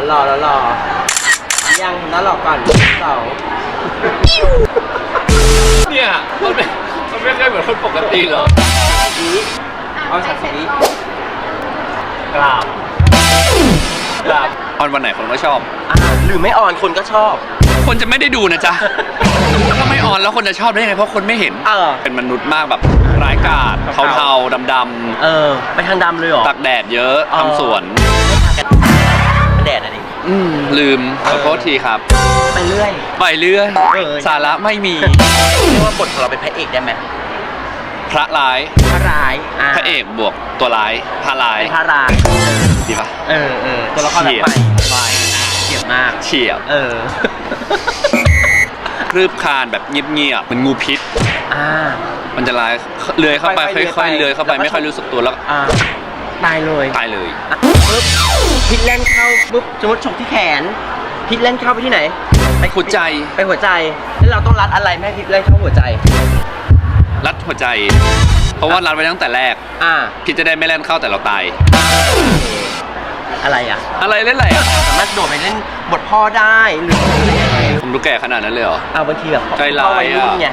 แล้วรอแล้วรอยังแล้วรอก่อนเสาเนี่ยมันไม่มันไม่ใช่เหมือนคนปกติเหรอเอาสักสีกราบกราบออนวันไหนคนก็ชอบอ่าหรือไม่อ่อนคนก็ชอบ คนจะไม่ได้ดูนะจ๊ะถ้าไม่ออนแล้วคนจะชอบได้ยังไงเพราะคนไม่เห็น เออ เป็นมนุษย์มากแบบร้ายกาจเทาๆดำเออ ไปทางดำเลยเหรอๆตักแดดเยอะเออทำสวน แดดอะไรอืมลืมขอโทษทีครับ ไปเรื่อย ไปเรื่อยเออ สาระไม่มีเรียกว่าบทของเราเป็นพระเอกได้ไหมพระร้าย พระร้ายอ่าพระเอกบวกตัวร้ายพระร้ายเป็นพระร้ายดีปะเออเออตัวละครแบบใหม่ไม่เฉียบมาก เฉียบเออ คืบคลานแบบเงียบๆเหมันงูพิษ อ่า มันจะลายเลื้อยเข้าไปค่อยๆเลื้อยเข้าไปไม่ค่อยรู้สึกตัวแล้วอ่า ตายเลยตายเลยอะปึ๊บพิษแล่นเข้าปุ๊บสมมติฉกที่แขน พิษแล่นเข้าไปที่ไหน ไปหัวใจไปหัวใจ แล้วเราต้องรัดอะไรไม่ให้พิษแล่นเข้าหัวใจ รัดหัวใจ เพราะว่ารัดไว้ตั้งแต่แรก อ่าพี่จะได้ไม่แล่นเข้าแต่เราตาย อะไรอะ อะไรเล่นอะไรอะสามารถโดดไปเล่นบทพ่อได้หรืออะไรยังไงผมดูแก่ขนาดนั้นเลยเหรอ เอาบางทีแบบใจร้ายพ่อวัยรุ่นอะไง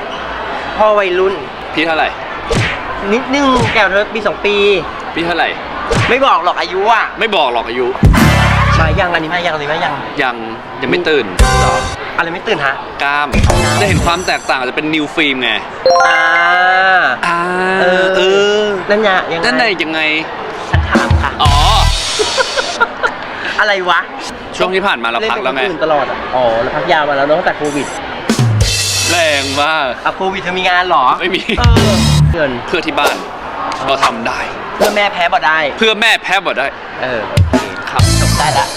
พ่อวัยรุ่น พี่เท่าไหร่ นิดนึงแก้วเธอปีสองปี พี่เท่าไหร่ ไม่บอกหรอกอายุอะไม่บอกหรอกอายุ มายังอันนี้มายังอันนี้มายังยังยังไม่ตื่น หรออะไรไม่ตื่นฮะ กล้าม จะเห็นความแตกต่างจะเป็นนิวฟิล์มไงอ่า อ่าเออ เออนั่นไงยังไงนั่นไหนยังไง ฉันถามค่ะ อ๋อ อะไรวะช่วงที่ผ่านมาเราพักแล้วไง เนกับคนอื่นตลอดอะอ๋อเราพักยาวมาแล้วเนอะตั้งแต่โควิดแรงมาก อะโควิดเธอมีงานเหรอไม่มี เออเกินเพื่อที่บ้านเราทำได้ เพื่อแม่แพ้บ่ได้ เพื่อแม่แพ้บ่ได้ เออโอเคครับจบได้ละ